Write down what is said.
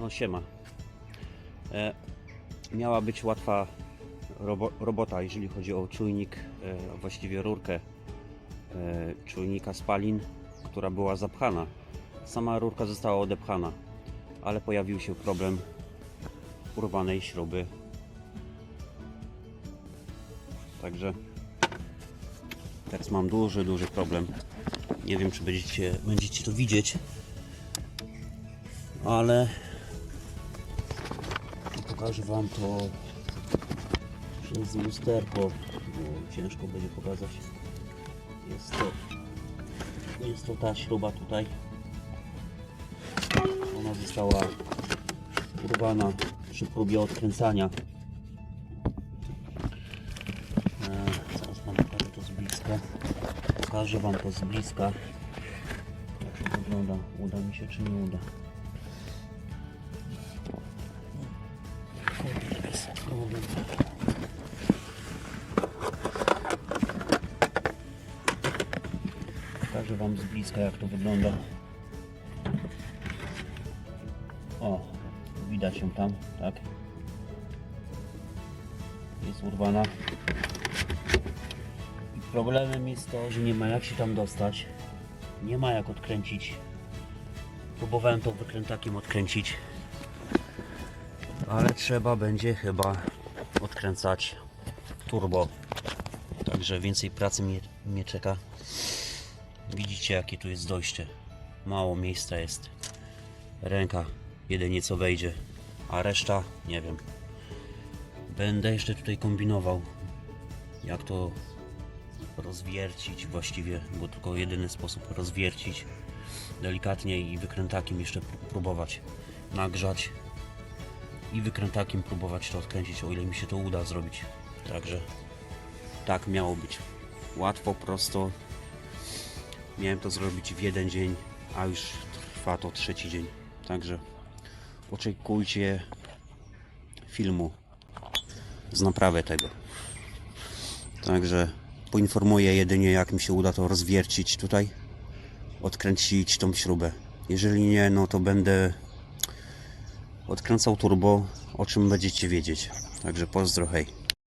No siema. E, miała być łatwa robo, robota, jeżeli chodzi o czujnik, e, właściwie rurkę e, czujnika spalin, która była zapchana. Sama rurka została odepchana, ale pojawił się problem urwanej śruby. Także teraz mam duży, duży problem. Nie wiem, czy będziecie, będziecie to widzieć, ale pokażę Wam to przez lusterko, bo ciężko będzie pokazać. Jest to, jest to ta śruba tutaj. Ona została urwana przy próbie odkręcania. E, Zaraz Wam pokażę to z bliska. Pokażę Wam to z bliska. Jak to wygląda. Uda mi się czy nie uda. Pokażę Wam z bliska jak to wygląda. O, widać ją tam, tak? Jest urwana. I problemem jest to, że nie ma jak się tam dostać. Nie ma jak odkręcić. Próbowałem to wykrętakiem odkręcić. Ale trzeba będzie chyba odkręcać turbo. Także więcej pracy mnie, mnie czeka. Widzicie jakie tu jest dojście. Mało miejsca jest. Ręka jedynie co wejdzie, a reszta nie wiem. Będę jeszcze tutaj kombinował, jak to rozwiercić właściwie, bo tylko jedyny sposób rozwiercić delikatnie i wykrętakiem jeszcze pró- próbować nagrzać i wykrętakiem próbować to odkręcić, o ile mi się to uda zrobić. Także tak miało być. Łatwo, prosto. Miałem to zrobić w jeden dzień, a już trwa to trzeci dzień. Także oczekujcie filmu z naprawy tego. Także poinformuję jedynie jak mi się uda to rozwiercić tutaj, odkręcić tą śrubę. Jeżeli nie, no to będę odkręcał turbo, o czym będziecie wiedzieć. Także pozdro, hej.